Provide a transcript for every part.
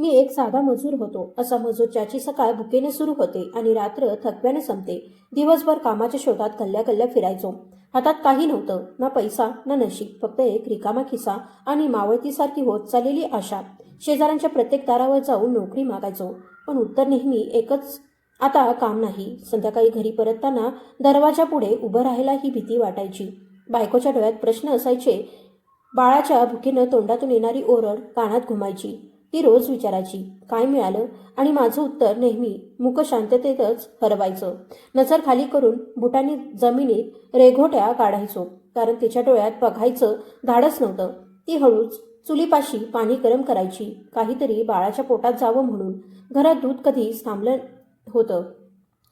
मी एक साधा मजूर होतो. असा मजूरच्याची सकाळ भुकेने सुरू होते आणि रात्र थकव्याने संपते. दिवसभर कामाच्या शोधात कल्ल्या कल्ल्या फिरायचो. हातात काही नव्हतं. ना पैसा ना नशीब. फक्त एक रिकामा खिसा आणि मावळतीसारखी होत चाललेली आशा. शेजाऱ्यांच्या प्रत्येक दारावर जाऊन नोकरी मागायचो. पण उत्तर नेहमी एकच आता काम नाही. संध्याकाळी घरी परतताना दरवाजापुढे उभं राहायला ही भीती वाटायची. बायकोच्या डोळ्यात प्रश्न असायचे. बाळाच्या भुकेनं तोंडातून येणारी ओरड कानात घुमायची. ती रोज विचारायची काय मिळालं? आणि माझं उत्तर नेहमी मुक शांततेतच हरवायचं. नजर खाली करून बुटांनी जमिनीत रेघोट्या काढायचो कारण तिच्या डोळ्यात बघायचं धाडच नव्हतं. ती हळूच चुलीपाशी पाणी गरम करायची काहीतरी बाळाच्या पोटात जावं म्हणून. घरात दूध कधीच थांबलं होतं.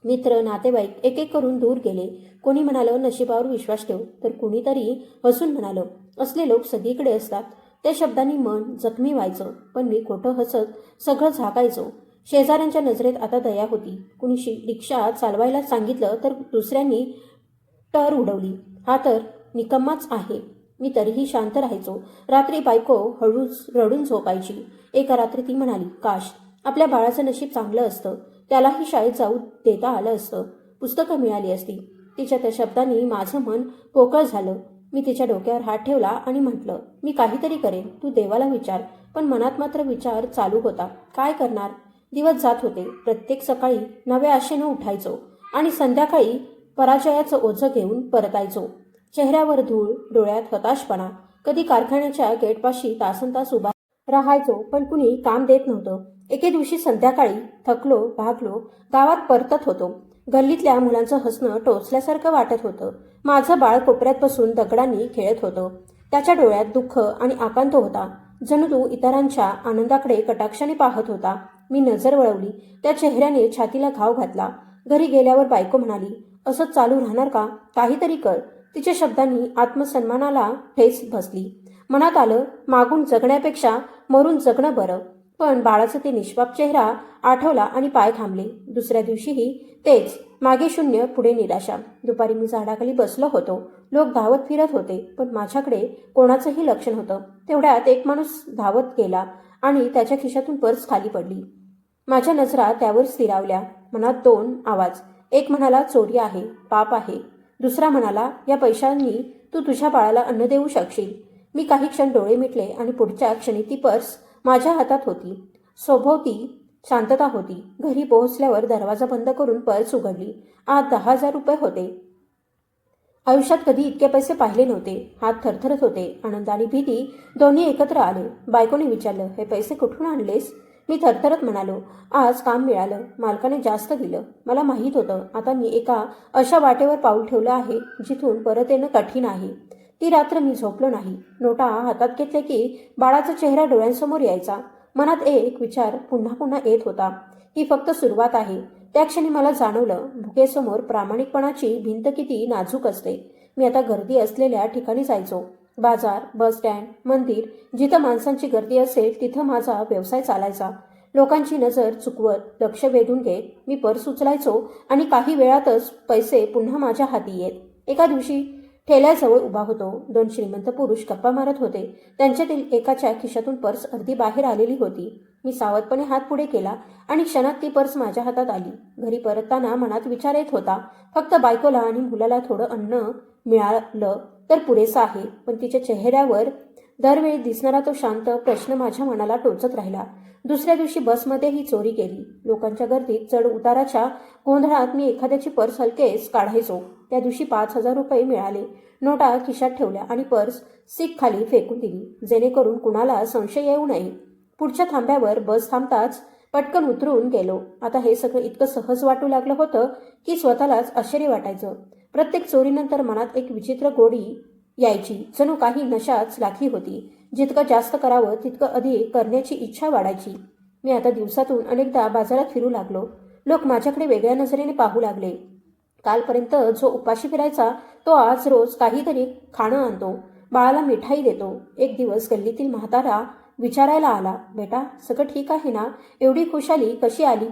मित्र नातेवाईक एक एक करून दूर गेले. कोणी म्हणालं नशिबावर विश्वास ठेव. तर कुणीतरी हसून म्हणालं असले लोक सगळीकडे असतात. त्या शब्दांनी मन जखमी व्हायचं पण मी खोटं हसत सगळं झाकायचो. शेजाऱ्यांच्या नजरेत आता दया होती. कुणी शि रिक्षा चालवायला सांगितलं तर दुसऱ्यांनी टर उडवली. हा तर निकम्माच आहे. मी तरीही शांत राहायचो. रात्री बायको हळूच रडून झोपायची. एका रात्री ती म्हणाली काश आपल्या बाळाचं नशीब चांगलं असतं. त्यालाही शाळेत जाऊ देता आलं असतं. पुस्तकं मिळाली असती. तिच्या त्या शब्दांनी माझं मन पोकळ झालं. मी तिच्या डोक्यावर हात ठेवला आणि म्हटलं मी काहीतरी करेन. तू देवाला विचार. पण मनात मात्र विचार चालू होता. काय करणार? दिवस जात होते. प्रत्येक सकाळी नव्या आशेनं उठायचो आणि संध्याकाळी पराजयाचं ओझं घेऊन परतायचो. चेहऱ्यावर धूळ डोळ्यात हताशपणा. कधी कारखान्याच्या गेटपाशी तासन तास उभा राहायचो पण कुणी काम देत नव्हतं. एके दिवशी संध्याकाळी थकलो भागलो गावात परतत होतो. गल्लीतल्या मुलांचं हसणं टोचल्यासारखं वाटत होतं. माझं बाळ कोपऱ्यात बसून दगडांनी खेळत होतं. त्याच्या डोळ्यात दुःख आणि आकांत होता. जणू तो इतरांच्या आनंदाकडे कटाक्षाने पाहत होता. मी नजर वळवली. त्या चेहऱ्याने छातीला घाव घातला. घरी गेल्यावर बायको म्हणाली असंच चालू राहणार का? काहीतरी कर. तिच्या शब्दांनी आत्मसन्मानाला ठेच बसली. मनात आलं मागून जगण्यापेक्षा मरून जगणं बरं. पण बाळाचा ते निष्पाप चेहरा आठवला आणि पाय थांबले दुसऱ्या दिवशीही तेच मागे शून्य पुढे निराशा. दुपारी मी झाडाखाली बसलो होतो. लोक धावत फिरत होते पण माझ्याकडे कोणाचंही लक्षण होतं. तेवढ्यात एक माणूस धावत गेला आणि त्याच्या खिशातून पर्स खाली पडली. माझ्या नजरा त्यावर स्थिरावल्या. मनात दोन आवाज. एक म्हणाला चोरी आहे पाप आहे. दुसरा म्हणाला या पैशांनी तू तुझ्या बाळाला अन्न देऊ शकशील. मी काही क्षण डोळे मिटले आणि पुढच्या क्षणी ती पर्स माझ्या हातात होती. सोभोवती शांतता होती. घरी पोहोचल्यावर दरवाजा बंद करून पर्स उघडली. आत दहा हजार रुपये होते. आयुष्यात कधी इतके पैसे पाहिले नव्हते. हात थरथरत होते. आनंद आणि भीती दोन्ही एकत्र आले. बायकोने विचारलं हे पैसे कुठून आणलेस? मी थरथरत म्हणालो आज काम मिळालं. मालकाने जास्त दिलं. मला माहीत होतं. आता मी एका अशा वाटेवर पाऊल ठेवलं आहे जिथून परत येणं कठीण आहे. ती रात्र मी झोपलो नाही. नोटा हातात घेतले की बाळाचा चेहरा डोळ्यांसमोर यायचा. मनात एक विचार पुन्हा पुन्हा येत होता. ही फक्त सुरुवात आहे. त्या क्षणी मला जाणवलं भुकेसमोर प्रामाणिकपणाची भिंत किती नाजूक असते. मी आता गर्दी असलेल्या ठिकाणी जायचो. बाजार बस स्टँड मंदिर जिथं माणसांची गर्दी असेल तिथं माझा व्यवसाय चालायचा. लोकांची नजर चुकवत लक्ष वेधून घेत मी पर्स उचलायचो आणि काही वेळातच पैसे पुन्हा माझ्या हाती येत. एका दिवशी ठेल्याजवळ उभा होतो. दोन श्रीमंत पुरुष गप्पा मारत होते. त्यांच्यातील एकाच्या खिशातून पर्स अर्धी बाहेर आलेली होती. मी सावधपणे हात पुढे केला आणि क्षणात ती पर्स माझ्या हातात आली. घरी परतताना मनात विचार येत होता. फक्त बायकोला आणि मुलाला थोडं अन्न मिळालं तर पुरेसं आहे. पण तिच्या चेहऱ्यावर दरवेळी दिसणारा तो शांत प्रश्न माझ्या मनाला टोचत राहिला. दुसऱ्या दिवशी बसमध्ये ही चोरी केली. लोकांच्या गर्दीत चढ उताराच्या गोंधळात मी एखाद्याची पर्स हलकेच काढायचो. त्या दिवशी पाच हजार रुपये मिळाले. नोटा खिशात ठेवल्या आणि पर्स सीख खाली फेकून दिली. जेणेकरून कुणाला संशय येऊ नये. पुढच्या थांब्यावर बस थांबताच पटकन उतरून गेलो. आता हे सगळं इतकं सहज वाटू लागलं होतं की स्वतःलाच आश्चर्य वाटायचं. प्रत्येक चोरीनंतर मनात एक विचित्र गोडी यायची. जणू काही नशाच लागली होती. जितकं जास्त करावं तितकं अधिक करण्याची इच्छा वाढायची. मी आता दिवसातून अनेकदा बाजारात फिरू लागलो. लोक माझ्याकडे वेगळ्या नजरेने पाहू लागले. कालपर्यंत जो उपाशी फिरायचा तो आज रोज काहीतरी खाणं आणतो. बाळाला मिठाई देतो. एक दिवस गल्लीतील म्हातारा विचारायला आला बेटा सगळं ठीक आहे ना? एवढी खुशाली कशी आली?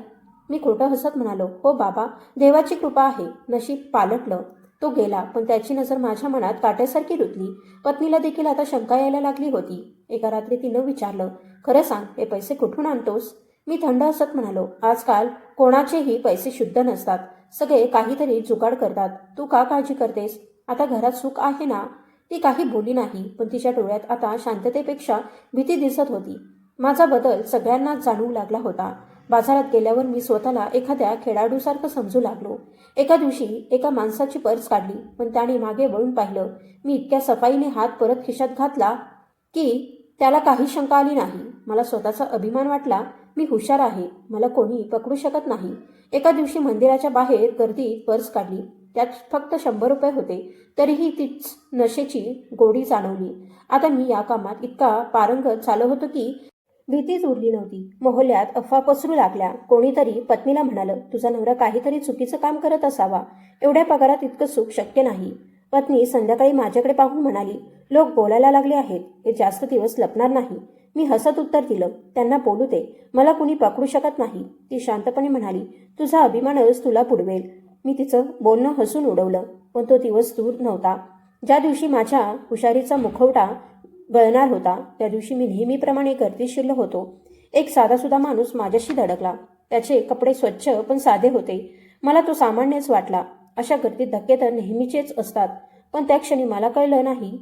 मी खोटं हसत म्हणालो हो बाबा देवाची कृपा आहे. नशीब पालटलं. तो गेला पण त्याची नजर माझ्या मनात काट्यासारखी रुतली. पत्नीला देखील आता शंका यायला लागली होती. एका रात्री तिनं विचारलं खरं सांग हे पैसे कुठून आणतोस? मी थंड असत म्हणालो आजकाल कोणाचेही पैसे शुद्ध नसतात. सगळे काहीतरी जुगाड करतात. तू का काळजी करतेस? आता घरात सुख आहे ना? ती काही बोली नाही पण तिच्या डोळ्यात आता शांततेपेक्षा भीती दिसत होती. माझा बदल सगळ्यांना जाणवू लागला होता. बाजारात गेल्यावर मी स्वतःला एखाद्या खेळाडूसारखं समजू लागलो. एका दिवशी एका माणसाची पर्स काढली. पण त्याने मागे वळून पाहिलं. मी इतक्या सफाईने हात परत खिशात घातला की त्याला काही शंका आली नाही. मला स्वतःचा अभिमान वाटला. मी हुशार आहे. मला कोणी पकडू शकत नाही. एका दिवशी मंदिराच्या बाहेर गर्दीत पर्स काढली. त्यात फक्त शंभर रुपये होते. तरीही तीच नशेची गोडी जाणवली. आता मी या कामात इतका पारंगत झालो होतो की भीतीच उरली नव्हती. मोहल्ल्यात अफवा पसरू लागल्या. कोणीतरी पत्नीला म्हणालं तुझा नवरा काहीतरी चुकीचं काम करत असावा. एवढ्या पगारात इतकं सुख शक्य नाही. पत्नी संध्याकाळी माझ्याकडे पाहून म्हणाली लोक बोलायला लागले आहेत. हे जास्त दिवस लपणार नाही. मी हसत उत्तर दिलं त्यांना बोलू दे. मला कुणी पकडू शकत नाही. ती शांतपणे म्हणाली तुझा अभिमानच तुला पुडवेल मी तिचं बोलणं हसून उडवलं पण तो दिवस दूर नव्हता. ज्या दिवशी माझ्या हुशारीचा मुखवटा गळणार होता. त्या दिवशी मी नेहमीप्रमाणे गर्दीशील होतो. एक साधासुद्धा माणूस माझ्याशी धडकला. त्याचे कपडे स्वच्छ पण साधे होते. मला तो सामान्यच वाटला. अशा गर्दीत धक्के तर नेहमीचेच असतात. पण त्या क्षणी मला कळलं नाही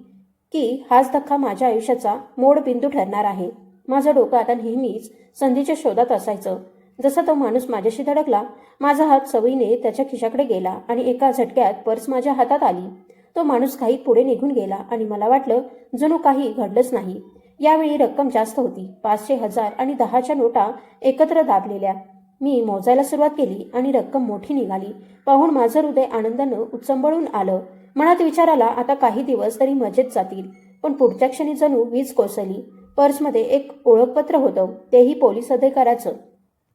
की हाच धक्का माझ्या आयुष्याचा मोड बिंदू ठरणार आहे. माझं डोकं आता नेहमीच संधीच्या शोधात असायचं. जसा तो माणूस माझ्याशी धडकला माझा हात सवयीने त्याच्या खिशाकडे गेला आणि एका झटक्यात पर्स माझ्या हातात आली. तो माणूस काही पुढे निघून गेला आणि मला वाटलं जणू काही घडलंच नाही. यावेळी रक्कम जास्त होती. पाचशे हजार आणि दहाच्या नोटा एकत्र दाबलेल्या. मी मोजायला सुरुवात केली आणि रक्कम मोठी निघाली. पाहून माझं हृदय आनंदानं उचंबळून आलं. मनात विचार आला आता काही दिवस तरी मजेत जातील. पण पुढच्या क्षणी जणू वीज कोसळली. पर्समध्ये एक ओळखपत्र होतं. तेही पोलीस अधिकाऱ्याचं.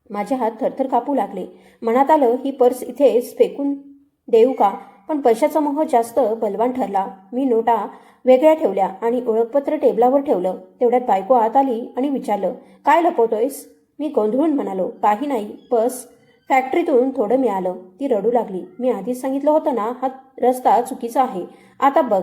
माझे हात थरथर कापू लागले. मनात आलं ही पर्स इथेच फेकून देऊ का? पण पैशाचा मोह जास्त बलवान ठरला. मी नोटा वेगळ्या ठेवल्या आणि ओळखपत्र टेबलावर ठेवलं. तेवढ्यात बायको आत आली आणि विचारलं काय लपवतोयस? मी गोंधळून म्हणालो काही नाही बस. फॅक्टरीतून थोडं मिळालं. ती रडू लागली. मी आधीच सांगितलं होतं ना हा रस्ता चुकीचा आहे. आता बघ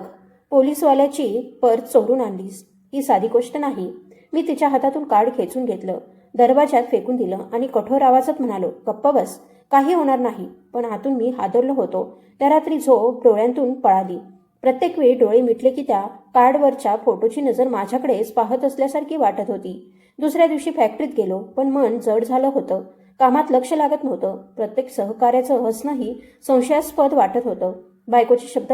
पोलीसवाल्याची पर्स चोरून आणलीस. ही साधी गोष्ट नाही. मी तिच्या हातातून कार्ड खेचून घेतलं. दरवाजात फेकून दिलं आणि कठोर आवाजात म्हणालो गप्प बस. काही होणार नाही. पण आतून मी हादरलो होतो. त्या रात्री झोप डोळ्यांतून पळाली. प्रत्येक वेळी डोळे मिटले की त्या कार्डवरच्या फोटोची नजर माझ्याकडेच पाहत असल्यासारखी वाटत होती. दुसऱ्या दिवशी फॅक्टरीत गेलो पण मन जड झालं होतं. कामात लक्ष लागत नव्हतं. प्रत्येक सहकार्याचं हसणंही संशयास्पद वाटत होतं. बायकोचे शब्द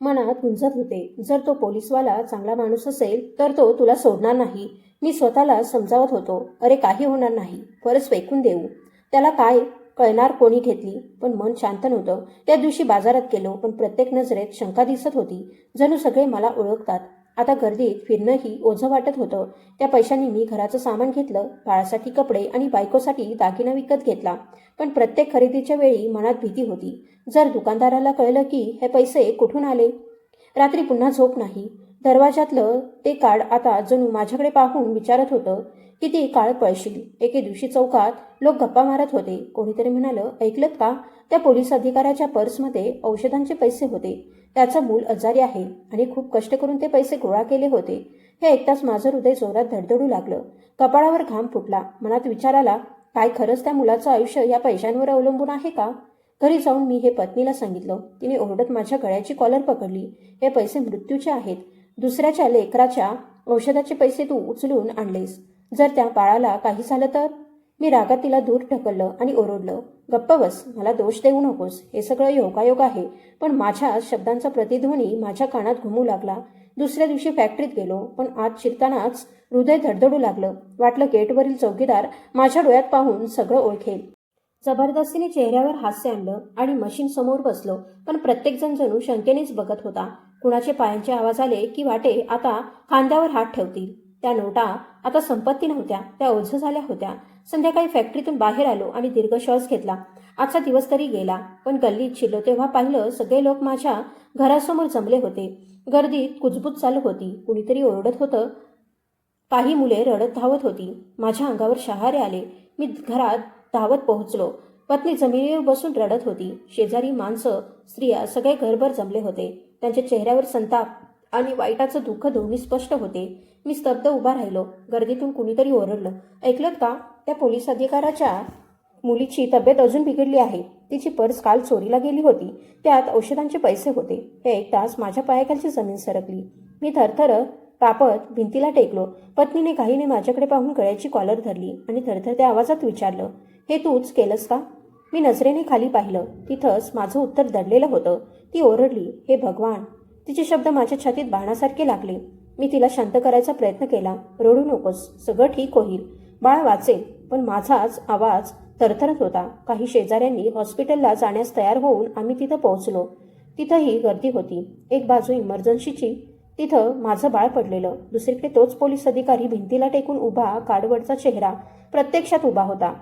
मनात गुंजत होते. जर तो पोलीसवाला चांगला माणूस असेल तर तो तुला सोडणार नाही. मी स्वतःला समजावत होतो. अरे काही होणार नाही. परत फेकून देऊ. त्याला काय कळणार कोणी घेतली पण मन शांत नव्हतं. त्या दिवशी बाजारात गेलो पण प्रत्येक नजरेत शंका दिसत होती. जणू सगळे मला ओळखतात. आता गर्दीत फिरणंही ओझं वाटत होतं. त्या पैशांनी मी घराचं सामान घेतलं बाळासाठी कपडे आणि बायकोसाठी दागिना विकत घेतला. पण प्रत्येक खरेदीच्या वेळी मनात भीती होती. जर दुकानदाराला कळलं की हे पैसे कुठून आले? रात्री पुन्हा झोप नाही. दरवाजातलं ते कार्ड आता जणू माझ्याकडे पाहून विचारत होतं किती काळ पळशील एके दिवशी चौकात लोक गप्पा मारत होते. कोणीतरी म्हणालं ऐकलत का त्या पोलीस अधिकाऱ्याच्या पर्समध्ये औषधांचे पैसे होते. त्याचं मूल आजारी आहे आणि खूप कष्ट करून ते पैसे गोळा केले होते. हे ऐकताच माझं हृदय जोरात धडधडू लागलं. कपाळावर घाम फुटला. मनात विचार आला काय खरंच त्या मुलाचं आयुष्य या पैशांवर अवलंबून आहे का घरी जाऊन मी हे पत्नीला सांगितलं. तिने ओरडत माझ्या गळ्याची कॉलर पकडली. हे पैसे मृत्यूचे आहेत. दुसऱ्याच्या लेकराच्या औषधाचे पैसे तू उचलून आणलेस. जर त्या बाळाला काही झालं तर? मी रागात तिला दूर ढकललं आणि ओरडलं. गप्प बस मला दोष देऊ नकोस. हे सगळं योगायोग आहे. पण माझ्या शब्दांचा प्रतिध्वनी माझ्या कानात घुमू लागला. दुसऱ्या दिवशी फॅक्टरीत गेलो पण आत शिरतानाच हृदय धडधडू लागलं. वाटलं गेटवरील चौकीदार माझ्या डोळ्यात पाहून सगळं ओळखेल. जबरदस्तीने चेहऱ्यावर हास्य आणलं आणि मशीन समोर बसलो. पण प्रत्येकजण जणू शंकेनेच बघत होता. कुणाचे पायांचे आवाज आले की वाटे आता खांद्यावर हात ठेवतील. त्या नोटा आता संपत्ती नव्हत्या त्या ओझ झाल्या होत्या. संध्याकाळी फॅक्टरीतून बाहेर आलो आणि दीर्घ श्वास घेतला. आजचा दिवस तरी गेला पण गल्लीत शिरलो तेव्हा पाहिलं सगळे लोक माझ्या घरासमोर जमले होते. गर्दीत कुजबूज चालू होती कुणीतरी ओरडत होतं काही मुले रडत धावत होती. माझ्या अंगावर शहारे आले. मी घरात धावत पोहोचलो. पत्नी जमिनीवर बसून रडत होती. शेजारी माणसं स्त्रिया सगळे घरभर जमले होते. त्यांच्या चेहऱ्यावर संताप आणि वाईटाचं दुःख दोन्ही स्पष्ट होते. मी स्तब्ध उभा राहिलो. गर्दीतून कुणीतरी ओरडलं. ऐकलं का? त्या पोलीस अधिकाऱ्याच्या मुलीची तब्येत अजून बिघडली आहे. तिची पर्स काल चोरीला गेली होती. त्यात औषधांचे पैसे होते. हे ऐकताच माझ्या पायाखालची जमीन सरकली. मी थरथर कापत भिंतीला टेकलो. पत्नीने काहीने माझ्याकडे पाहून गळ्याची कॉलर धरली आणि थरथरत्या आवाजात विचारलं हे तूच केलंस का? मी नजरेने खाली पाहिलं. तिथंच माझं उत्तर दडलेलं होतं. ती ओरडली हे भगवान तिचे शब्द माझ्या छातीत बाणासारखे लागले. मी तिला शांत करायचा प्रयत्न केला. रडू नकोस. सगळं ठीक होईल. बाळ वाचेल. पण माझाच आवाज थरथरत होता. काही शेजाऱ्यांनी हॉस्पिटलला जाण्यास तयार होऊन आम्ही तिथं पोहोचलो. तिथंही गर्दी होती. एक बाजू इमर्जन्सीची. तिथं माझं बाळ पडलेलं. दुसरीकडे तोच पोलीस अधिकारी भिंतीला टेकून उभा काडवडचा चेहरा प्रत्यक्षात उभा होता.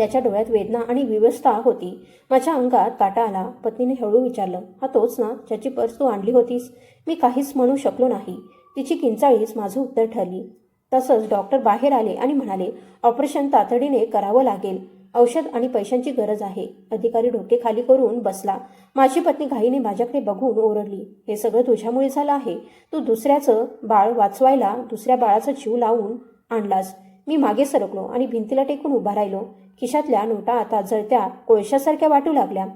त्याच्या डोळ्यात वेदना आणि विवस्था होती. माझ्या अंगात काटा आला. पत्नीने हळू विचारलं हा तोच ना? ज्याची पर्स तू आणली होतीस? मी काहीच म्हणू शकलो नाही. तिची किंचाळीच माझं उत्तर ठरली. तसंच डॉक्टर बाहेर आले आणि म्हणाले ऑपरेशन तातडीने करावं लागेल. औषध आणि पैशांची गरज आहे. अधिकारी डोके खाली करून बसला. माझी पत्नी घाईने माझ्याकडे बघून ओरडली हे सगळं तुझ्यामुळे झालं आहे. तू दुसऱ्याचं बाळ वाचवायला दुसऱ्या बाळाचा जीव लावून आणलास. मी मागे सरकलो आणि भिंतीला टेकून उभा राहिलो. खिशातल्या नोटा आता जळत्या कोळशासारख्या वाटू लागल्या.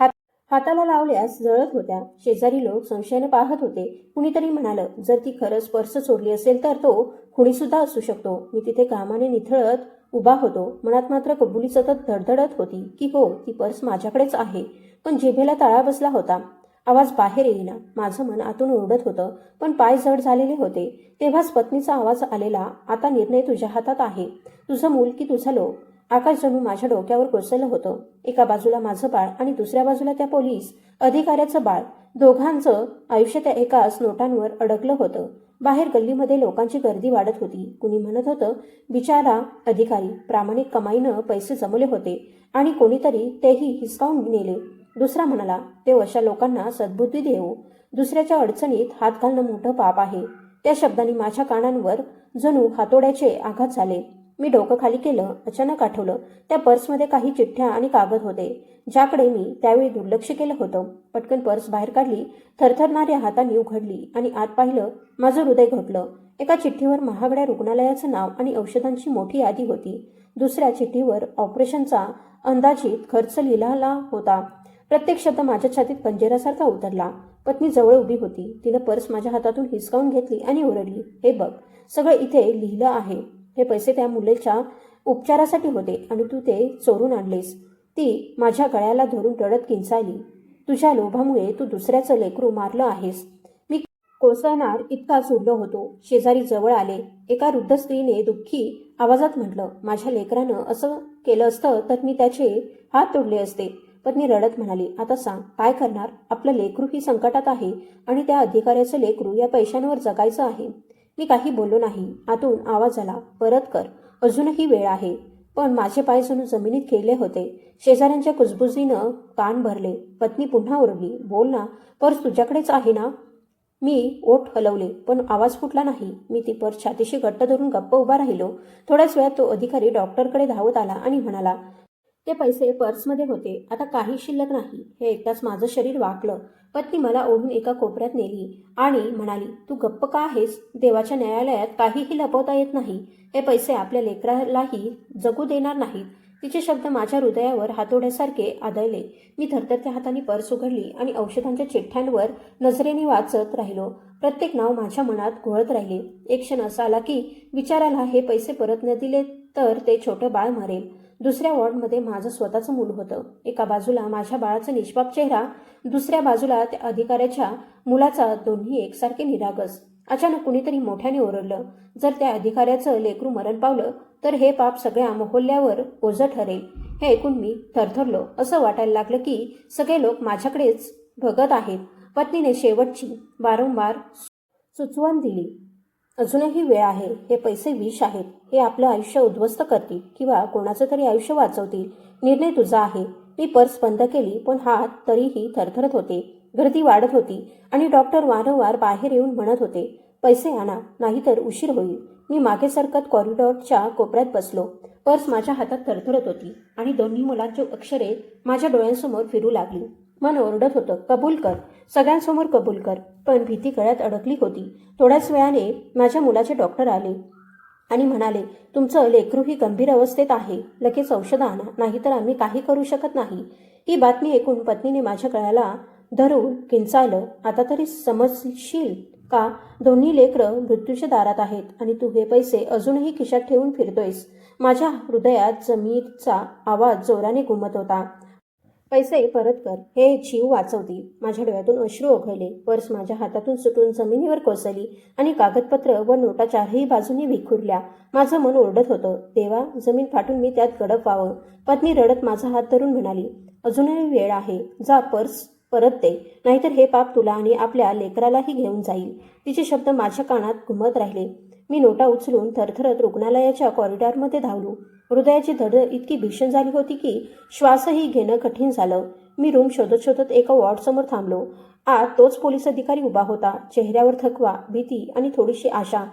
हात हाताला लावल्यास जळत होत्या. शेजारी लोक संशयाने पाहत होते. कुणीतरी म्हणालं जर ती खरंच पर्स चोरली असेल तर तो खुणीसुद्धा असू शकतो. मी तिथे कामाने निथळत उभा होतो. मनात मात्र कबुली सतत धडधडत होती की हो ती पर्स माझ्याकडेच आहे. पण जिभेला तळा बसला होता. आवाज बाहेर येईना. माझं मन आतून ओरडत होतं. पण पाय जड झालेले होते. तेव्हाच पत्नीचा आवाज आलेला आता निर्णय तुझ्या हातात आहे. तुझं मूल की तुझा लोक? आकाश जणू माझ्या डोक्यावर कोसळलं होतं. एका बाजूला माझं बाळ आणि दुसऱ्या बाजूला त्या पोलीस अधिकाऱ्याचं बाळ. दोघांचं आयुष्य त्या एकाच नोटांवर अडकलं होतं. बाहेर गल्लीमध्ये लोकांची गर्दी वाढत होती. कुणी म्हणत होतं बिचारा अधिकारी प्रामाणिक कमाईनं पैसे जमवले होते आणि कोणीतरी तेही हिसकावून नेले. दुसरा म्हणाला ते अशा लोकांना सद्बुद्धी देऊ दुसऱ्याच्या अडचणीत हात घालणं मोठं पाप आहे. त्या शब्दांनी माझ्या कानांवर जणू हातोड्याचे आघात झाले. मी डोकं खाली केलं अचानक आठवलं त्या पर्समध्ये काही चिठ्ठ्या आणि कागद होते ज्याकडे मी त्यावेळी दुर्लक्ष केलं होतं. पटकन पर्स बाहेर काढली थरथरणाऱ्या हाताने उघडली आणि आत पाहिलं माझं हृदय घटलं. एका चिठ्ठीवर महागड्या रुग्णालयाचं नाव आणि औषधांची मोठी यादी होती. दुसऱ्या चिठ्ठीवर ऑपरेशनचा अंदाजित खर्च लिहिला होता. प्रत्येक शब्द माझ्या छातीत पंजेरासारखा उतरला. पत्नी जवळ उभी होती. तिनं पर्स माझ्या हातातून हिसकावून घेतली आणि ओरडली हे बघ सगळं इथे लिहिलं आहे. हे पैसे त्या मुलेच्या उपचारासाठी होते आणि तू ते चोरून आणलेस. ती माझ्या गळ्याला धरून रडत किंचायली तुझ्या लोभामुळे तू दुसऱ्याचं लेकरू मारलं आहेस. मी कोसळणार इतका उरलो होतो. शेजारी जवळ आले. एका वृद्ध स्त्रीने दुःखी आवाजात म्हटलं माझ्या लेकरानं असं केलं असतं तर मी त्याचे हात तोडले असते. पत्नी रडत म्हणाली आता सांग काय करणार? आपलं लेकरू ही संकटात आहे आणि त्या अधिकाऱ्याचं लेकरू या पैशांवर जगायचं आहे. मी काही बोललो नाही. आतून आवाज आला परत कर. अजूनही वेळ आहे. पण माझे पाय जणू जमिनीत खेळले होते. शेजाऱ्यांच्या कुजबुजीनं कान भरले. पत्नी पुन्हा ओरडली बोल ना पर्स तुझ्याकडेच आहे ना? मी ओठ हलवले पण आवाज फुटला नाही. मी ती पर्स छातीशी घट्ट धरून गप्प उभा राहिलो. थोड्याच वेळात तो अधिकारी डॉक्टरकडे धावत आला आणि म्हणाला ते पैसे पर्समध्ये होते. आता काही शिल्लक नाही. हे एकदाच माझं शरीर वाकलं. पत्नी मला ओढून एका कोपऱ्यात नेली आणि म्हणाली तू गप्प का आहेस? देवाच्या न्यायालयात काहीही लपवता येत नाही. हे पैसे आपल्या लेकरालाही जगू देणार नाहीत. तिचे शब्द माझ्या हृदयावर हातोड्यासारखे आदळले. मी थरथरत्या हाताने पर्स उघडली आणि औषधांच्या चिठ्ठ्यांवर नजरेने वाचत राहिलो. प्रत्येक नाव माझ्या मनात घोळत राहिले. एक क्षण असा आला की विचाराला हे पैसे परत न दिले तर ते छोटं बाळ मरेल. दुसऱ्या वॉर्डमध्ये माझं स्वतःचं मूल होतं. एका बाजूला माझ्या बाळाचा निष्पाप चेहरा दुसऱ्या बाजूला त्या अधिकाऱ्याच्या मुलाचा दोन्ही एकसारखे निरागस. अचानक कुणीतरी मोठ्याने ओरडलं. जर त्या अधिकाऱ्याचं लेकरू मरण पावलं तर हे पाप सगळ्या मोहल्ल्यावर ओझं ठरेल. हे ऐकून मी थरथरलो. असं वाटायला लागलं की सगळे लोक माझ्याकडेच बघत आहेत. पत्नीने शेवटची वारंवार सुचवण दिली. अजूनही वेळ आहे. हे पैसे विष आहेत. हे आपलं आयुष्य उद्ध्वस्त करतील किंवा कोणाचं तरी आयुष्य वाचवतील. निर्णय तुझा आहे. मी पर्स बंद केली पण हात तरीही थरथरत होते. गर्दी वाढत होती आणि डॉक्टर वारंवार बाहेर येऊन म्हणत होते पैसे आणा नाहीतर उशीर होईल मी मागे सरकत कॉरिडॉरच्या कोपऱ्यात बसलो. पर्स माझ्या हातात थरथरत होती आणि दोन्ही मुलांची अक्षरे माझ्या डोळ्यांसमोर फिरू लागली. मन ओरडत होतं. कबूल कर. सगळ्यांसमोर कबूल कर. पण भीती गळ्यात अडकली होती. थोड्याच वेळाने माझ्या मुलाचे डॉक्टर आले आणि म्हणाले तुमचं लेकरू ही गंभीर अवस्थेत आहे. लगेच औषध आणा. नाहीतर आम्ही काही करू शकत नाही. ही बातमी ऐकून पत्नीने माझ्या गळ्याला धरून किंचाळलं. आता तरी समजशील का? दोन्ही लेकरं मृत्यूच्या दारात आहेत आणि तू हे पैसे अजूनही खिशात ठेवून फिरतोयस. माझ्या हृदयात जमीरचा आवाज जोराने घुमत होता. पैसे परत कर. हे जीव वाचवतील. माझ्या डोळ्यातून अश्रू ओघळले. पर्स माझ्या हातातून सुटून जमिनीवर कोसळली आणि कागदपत्र व नोटा चारही बाजूनी विखुरल्या. माझं मन ओरडत होतं. देवा जमीन फाटून मी त्यात गडप व्हावं. पत्नी रडत माझा हात धरून म्हणाली अजूनही वेळ आहे. जा पर्स परत दे. नाहीतर हे पाप तुला आणि आपल्या लेकरालाही घेऊन जाईल. तिचे शब्द माझ्या कानात घुमत राहिले. मी नोटा उचलून थरथरत रुग्णालयाच्या कॉरिडॉरमध्ये धावलो. हृदयाची धडधड इतकी भीषण झाली होती की श्वासही घेणं कठीण झालं. मी रूम शोधत शोधत एका वॉर्डसमोर थांबलो. आत तोच पोलीस अधिकारी उभा होता. चेहऱ्यावर थकवा भीती आणि थोडीशी आशा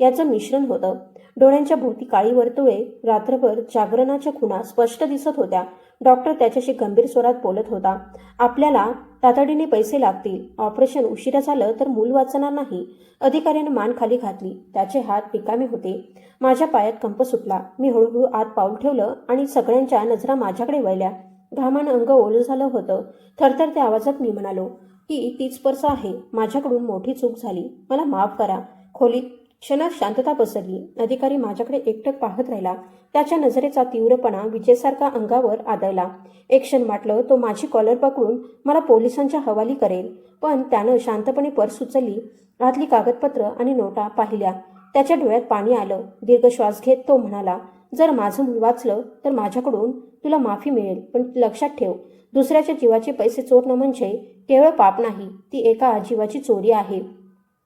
याचं मिश्रण होतं. डोळ्यांच्या भोवती काळी वर्तुळे रात्रभर जागरणाच्या खुणा स्पष्ट दिसत होत्या. डॉक्टर त्याच्याशी गंभीर स्वरात बोलत होता. आपल्याला तातडीने पैसे लागतील. ऑपरेशन उशिरा झालं तर मूल वाचणार नाही. अधिकाऱ्यानं मान खाली घातली. त्याचे हात रिकामे होते. माझ्या पायात कंप सुटला. मी हळूहळू आत पाऊल ठेवलं आणि सगळ्यांच्या नजरा माझ्याकडे वळल्या. घामानं अंग ओलं झालं होतं. थरथर त्या आवाजात मी म्हणालो की तीच पर्स आहे. माझ्याकडून मोठी चूक झाली. मला माफ करा. खोलीत क्षणात शांतता पसरली. अधिकारी माझ्याकडे एकटक पाहत राहिला. त्याच्या नजरेचा तीव्रपणा विजेसारखा अंगावर आदळला. एक क्षण वाटलं तो माझी कॉलर पकडून मला पोलिसांच्या हवाली करेल. पण त्यानं शांतपणे पर्स उचलली आतली कागदपत्र आणि नोटा पाहिल्या. त्याच्या डोळ्यात पाणी आलं. दीर्घ श्वास घेत तो म्हणाला जर माझं मूल वाचलं तर माझ्याकडून तुला माफी मिळेल पण लक्षात ठेव. दुसऱ्याच्या जीवाचे पैसे चोरणं म्हणजे केवळ पाप नाही ती एका जीवाची चोरी आहे.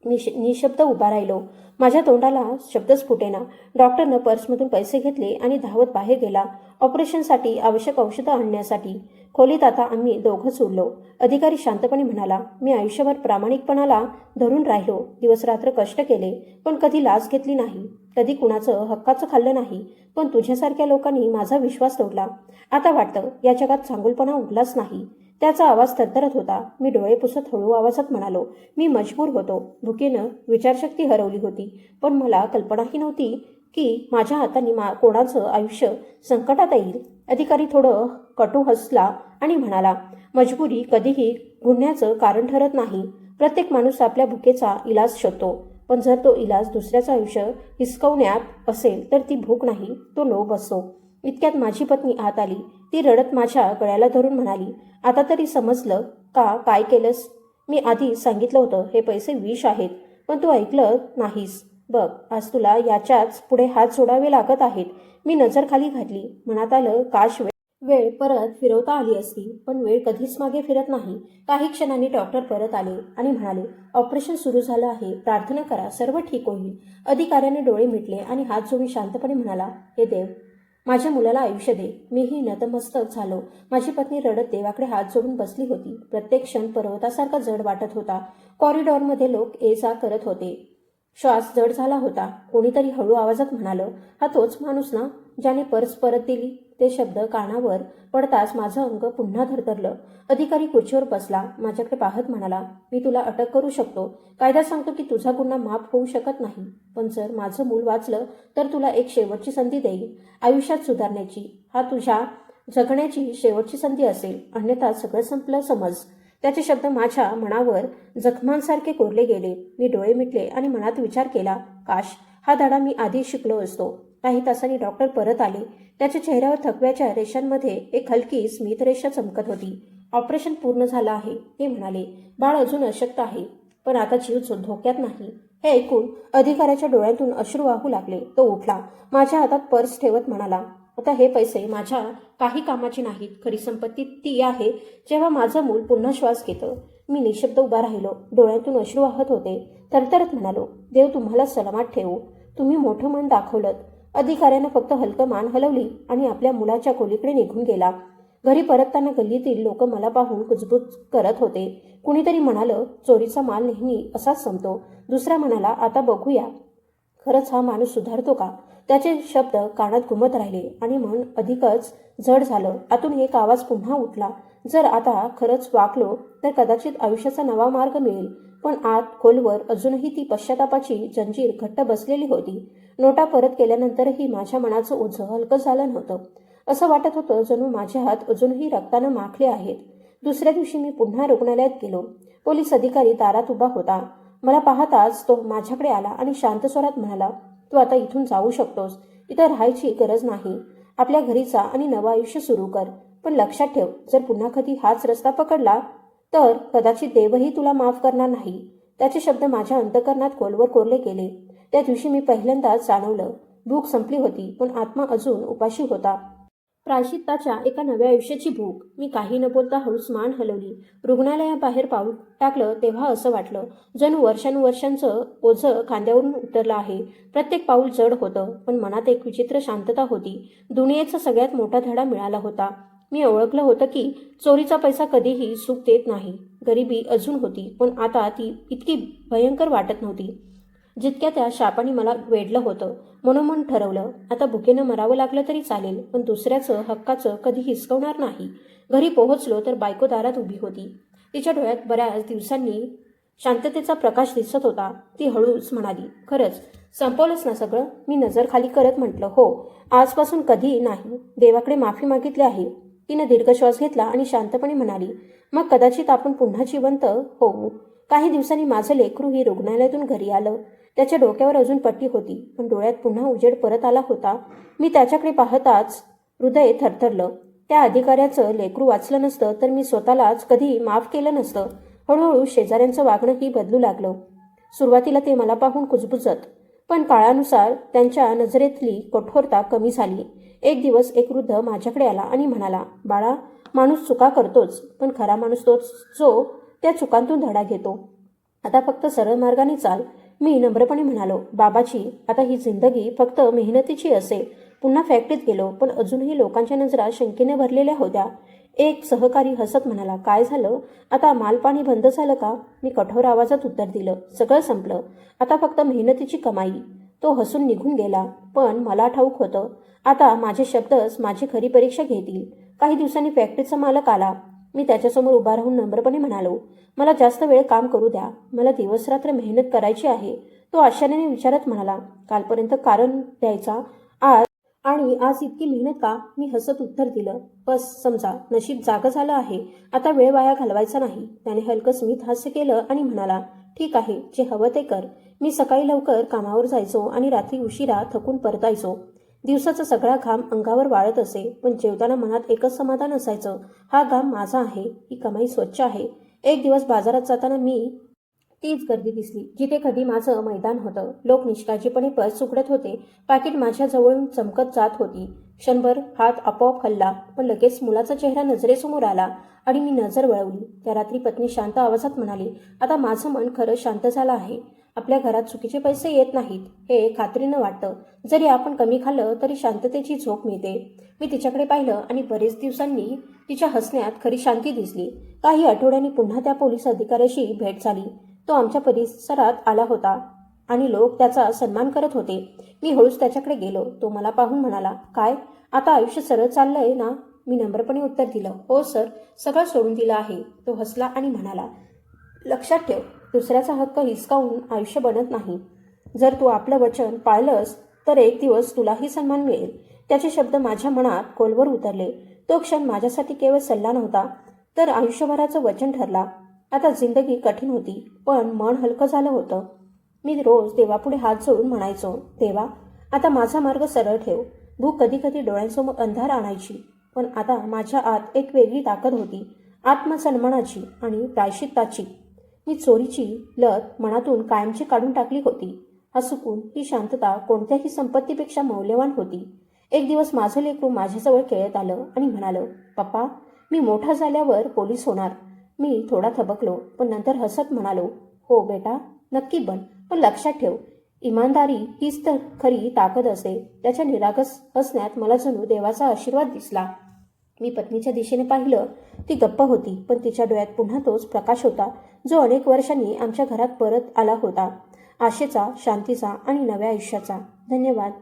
मी श- निशब्द उभा राहिलो. माझ्या तोंडाला शब्दच फुटेना. डॉक्टरनं पर्समधून पैसे घेतले आणि धावत बाहेर गेला ऑपरेशनसाठी आवश्यक औषधं आणण्यासाठी. खोलीत आता आम्ही दोघंच उरलो अधिकारी शांतपणे म्हणाला मी आयुष्यभर प्रामाणिकपणाला धरून राहिलो. दिवसरात्र कष्ट केले पण कधी लाच घेतली नाही. कधी कुणाचं हक्काचं खाल्लं नाही पण तुझ्यासारख्या लोकांनी माझा विश्वास तोडला. आता वाटतं या जगात चांगुलपणा उरलाच नाही. त्याचा आवाज थरथरत होता. मी डोळे पुसत हळू आवाजात म्हणालो मी मजबूर होतो. भुकेनं विचारशक्ती हरवली होती. पण मला कल्पनाही नव्हती की माझ्या हाताने मा कोणाचं आयुष्य संकटात येईल. अधिकारी थोडं कटू हसला आणि म्हणाला मजबुरी कधीही गुन्ह्याचं कारण ठरत नाही. प्रत्येक माणूस आपल्या भुकेचा इलाज शोधतो. पण जर तो इलाज दुसऱ्याचं आयुष्य हिसकवण्यात असेल तर ती भूक नाही तो लोभ असो. इतक्यात माझी पत्नी आत आली. ती रडत माझ्या गळ्याला धरून म्हणाली आता तरी समजलं का काय केलंस? मी आधी सांगितलं होतं हे पैसे विष आहेत पण तू ऐकलं नाहीस. बघ आज तुला याच्याच पुढे हात सोडावे लागत आहेत. मी नजर खाली घातली. मनात आलं काश वेळ वेळ परत फिरवता आली असती पण वेळ कधीच मागे फिरत नाही. काही क्षणांनी डॉक्टर परत आले आणि म्हणाले ऑपरेशन सुरू झालं आहे प्रार्थना करा सर्व ठीक होईल. अधिकाऱ्याने डोळे मिटले आणि हात जोडून शांतपणे म्हणाला हे देव माझ्या मुलाला आयुष्य दे. मीही नतमस्तक झालो. माझी पत्नी रडत देवाकडे हात जोडून बसली होती. प्रत्येक क्षण पर्वतासारखा जड वाटत होता. कॉरिडॉरमध्ये लोक ये जा करत होते. श्वास जड झाला होता. कोणीतरी हळू आवाजात म्हणालं हा तोच माणूस ना ज्याने पर्स परत दिली ते शब्द कानावर पडताच माझं अंग पुन्हा धरधरलं अधिकारी खुर्चीवर बसला माझ्याकडे पाहत म्हणाला मी तुला अटक करू शकतो. कायदा सांगतो की तुझा गुन्हा माफ होऊ शकत नाही. पण जर माझं मूल वाचलं तर तुला एक शेवटची संधी देईल आयुष्यात सुधारण्याची. हा तुझ्या जगण्याची शेवटची संधी असेल. अन्यथा सगळं संपलं समज. त्याचे शब्द माझ्या मनावर जखमांसारखे कोरले गेले. मी डोळे मिटले आणि मनात विचार केला काश हा धडा मी आधी शिकलो असतो. काही तासांनी डॉक्टर परत आले. त्याच्या चेहऱ्यावर थकव्याच्या रेषांमध्ये एक हलकी स्मित रेषा चमकत होती. ऑपरेशन पूर्ण झालं आहे ते म्हणाले. बाळ अजून अशक्त आहे पण आता जीव धोक्यात नाही हे ऐकून अधिकाऱ्याच्या डोळ्यातून अश्रू वाहू लागले. तो उठला. माझ्या हातात पर्स ठेवत म्हणाला आता हे पैसे माझ्या काही कामाचे नाहीत. खरी संपत्ती ती आहे. जेव्हा माझं मूल पुन्हा श्वास घेतं मी निशब्द उभा राहिलो. डोळ्यातून अश्रू वाहत होते. तरतरत म्हणालो देव तुम्हाला सलामात ठेवू. तुम्ही मोठं मन दाखवलं अधिकाऱ्यानं फक्त हलकं मान हलवली आणि आपल्या मुलाच्या खोलीकडे निघून गेला. घरी परतताना गल्लीतील लोक मला पाहून कुजबुज करत होते. कुणीतरी म्हणालं चोरीचा माल नेहमी असाच संपतो. दुसरा म्हणाला आता बघूया. खरंच हा माणूस सुधारतो का? त्याचे शब्द कानात घुमत राहिले आणि मन अधिकच जड झालं. आतून एक आवाज पुन्हा उठला. जर आता खरंच वाकलो तर कदाचित आयुष्याचा नवा मार्ग मिळेल. पण आत खोलवर अजूनही ती पश्चातापाची जंजीर घट्ट बसलेली होती. नोटा परत केल्यानंतरही माझ्या मनाचं ओझं हलकं झालं नव्हतं. असं वाटत होतं जणू माझे हात अजूनही रक्तानं माखले आहेत. दुसऱ्या दिवशी मी पुन्हा रुग्णालयात गेलो. पोलीस अधिकारी दारात उभा होता. मला पाहताच तो माझ्याकडे आला आणि शांत स्वरात म्हणाला तू आता इथून जाऊ शकतोस. इथं राहायची गरज नाही. आपल्या घरीचा आणि नवं आयुष्य सुरू कर. पण लक्षात ठेव जर पुन्हा कधी हाच रस्ता पकडला तर कदाचित देवही तुला माफ करणार नाही. त्याचे शब्द माझ्या अंतकरणात खोलवर कोरले गेले. त्या दिवशी मी पहिल्यांदाच जाणवलं. भूक संपली होती पण आत्मा अजून उपाशी होता. प्रायश्चित्ताच्या एका नव्या आयुष्याची भूक. मी काही न बोलता हळूच मान हलवली. रुग्णालयाबाहेर पाऊल टाकलं तेव्हा असं वाटलं जणू वर्षानुवर्षांचं ओझं खांद्यावरून उतरलं आहे. प्रत्येक पाऊल जड होतं पण मनात एक विचित्र शांतता होती. दुनियेचा सगळ्यात मोठा धडा मिळाला होता. मी ओळखलं होतं की चोरीचा पैसा कधीही सुख देत नाही. गरिबी अजून होती पण आता ती इतकी भयंकर वाटत नव्हती. जितक्या त्या शापाने मला वेढलं होतं मनोमन ठरवलं आता भुकेनं मरावं लागलं तरी चालेल पण दुसऱ्याचं हक्काचं कधी हिसकवणार नाही. घरी पोहोचलो तर बायको दारात उभी होती. तिच्या डोळ्यात बऱ्याच दिवसांनी शांततेचा प्रकाश दिसत होता. ती हळूच म्हणाली खरंच संपवलंच ना सगळं? मी नजर खाली करत म्हटलं हो. आजपासून कधी नाही. देवाकडे माफी मागितली आहे. तिनं दीर्घ श्वास घेतला आणि शांतपणे म्हणाली मग कदाचित आपण पुन्हा जिवंत होऊ. काही दिवसांनी माझं लेकरू ही रुग्णालयातून घरी आलं. त्याच्या डोक्यावर अजून पट्टी होती पण डोळ्यात पुन्हा उजेड परत आला होता. मी त्याच्याकडे पाहताच हृदय थरथरलं. त्या अधिकाऱ्याचं लेकरू वाचलं नसतं तर मी स्वतःलाच कधी माफ केलं नसतं. हळूहळू शेजाऱ्यांचं वागणंही बदलू लागलं. सुरुवातीला ते मला पाहून कुजबुजत पण काळानुसार त्यांच्या नजरेतली कठोरता कमी झाली. एक दिवस एक वृद्ध माझ्याकडे आला आणि म्हणाला बाळा माणूस चुका करतोच पण खरा माणूस तोच जो त्या चुकांतून धडा घेतो. आता फक्त सरळ मार्गाने चाल. मी नम्रपणे म्हणालो बाबाची आता ही जिंदगी फक्त मेहनतीची असे. पुन्हा फॅक्टरीत गेलो पण अजूनही लोकांच्या नजरा शंकेने भरलेल्या होत्या. एक सहकारी हसत म्हणाला काय झालं? आता मालपाणी बंद झालं का? मी कठोर आवाजात उत्तर दिलं सगळं संपलं. आता फक्त मेहनतीची कमाई. तो हसून निघून गेला. पण मला ठाऊक होतं आता माझे शब्दच माझी खरी परीक्षा घेतील. काही दिवसांनी फॅक्टरीचा मालक आला. मी त्याच्यासमोर उभा राहून नम्रपणे म्हणालो मला जास्त वेळ काम करू द्या. मला दिवसरात्र मेहनत करायची आहे. तो आश्चर्याने विचारत म्हणाला कालपर्यंत कारण द्यायचा? आज? आणि आज इतकी मेहनत का? मी हसत उत्तर दिलं बस समजा. नशीब जागं झालं आहे. आता वेळ वाया घालवायचा नाही. त्याने हलकं स्मित हास्य केलं आणि म्हणाला ठीक आहे. जे हवं ते कर. मी सकाळी लवकर कामावर जायचो आणि रात्री उशिरा थकून परतायचो. दिवसाचा सगळा घाम अंगावर वाळत असे पण जेवताना मनात एकच समाधान असायचं हा घाम माझा आहे ही कमाई स्वच्छ आहे. एक दिवस बाजारात जाताना मी तीच गर्दी दिसली जिथे कधी माझं मैदान होतं. लोक निष्काळजीपणे पर्स उघडत होते पाकिट माझ्या जवळून चमकत जात होती. क्षणभर हात आपोआप हल्ला पण लगेच मुलाचा चेहरा नजरेसमोर आला आणि मी नजर वळवली. त्या रात्री पत्नी शांत आवाजात म्हणाली आता माझं मन खरं शांत झालं आहे. आपल्या घरात चुकीचे पैसे येत नाहीत हे खात्रीनं वाटतं. जरी आपण कमी खाल्लं तरी शांततेची झोप मिळते. मी तिच्याकडे पाहिलं आणि बरेच दिवसांनी तिच्या हसण्यात खरी शांती दिसली. काही आठवड्यांनी पुन्हा त्या पोलीस अधिकाऱ्याशी भेट झाली. तो आमच्या परिसरात आला होता आणि लोक त्याचा सन्मान करत होते. मी हळूच त्याच्याकडे गेलो. तो मला पाहून म्हणाला काय? आता आयुष्य सरळ चाललंय ना? मी नम्रपणे उत्तर दिलं हो सर. सगळं सोडून दिलं आहे. तो हसला आणि म्हणाला लक्षात ठेव. दुसऱ्याचा हक्क हिसकावून आयुष्य बनत नाही. जर तू आपलं वचन पाळलंस तर एक दिवस तुलाही सन्मान मिळेल. त्याचे शब्द माझ्या मनात खोलवर उतरले. तो क्षण माझ्यासाठी केवळ सल्ला नव्हता तर आयुष्यभराचं वचन ठरला. आता जिंदगी कठीण होती पण मन हलकं झालं होतं. मी रोज देवापुढे हात जोडून म्हणायचो देवा आता माझा मार्ग सरळ ठेव. भूक कधी कधी डोळ्यांसमोर अंधार आणायची पण आता माझ्या आत एक वेगळी ताकद होती. आत्मसन्मानाची आणि प्रायश्चित्ताची. मी चोरीची लत मनातून कायमची काढून टाकली होती. हा सुकून ही शांतता कोणत्याही संपत्तीपेक्षा मौल्यवान होती. एक दिवस माझं लेकरू माझ्याजवळ खेळत आलं आणि म्हणालं पप्पा मी मोठा झाल्यावर पोलीस होणार. मी थोडा थबकलो पण नंतर हसत म्हणालो हो बेटा नक्की बन पण लक्षात ठेव. इमानदारी हीच तर खरी ताकद असते त्याच्या निरागस असण्यात मला जणू देवाचा आशीर्वाद दिसला. मी पत्नीच्या दिशेने पाहिलं ती गप्प होती पण तिच्या डोळ्यात पुन्हा तोच प्रकाश होता जो अनेक वर्षांनी आमच्या घरात परत आला होता. आशेचा शांतीचा आणि नव्या आयुष्याचा. धन्यवाद.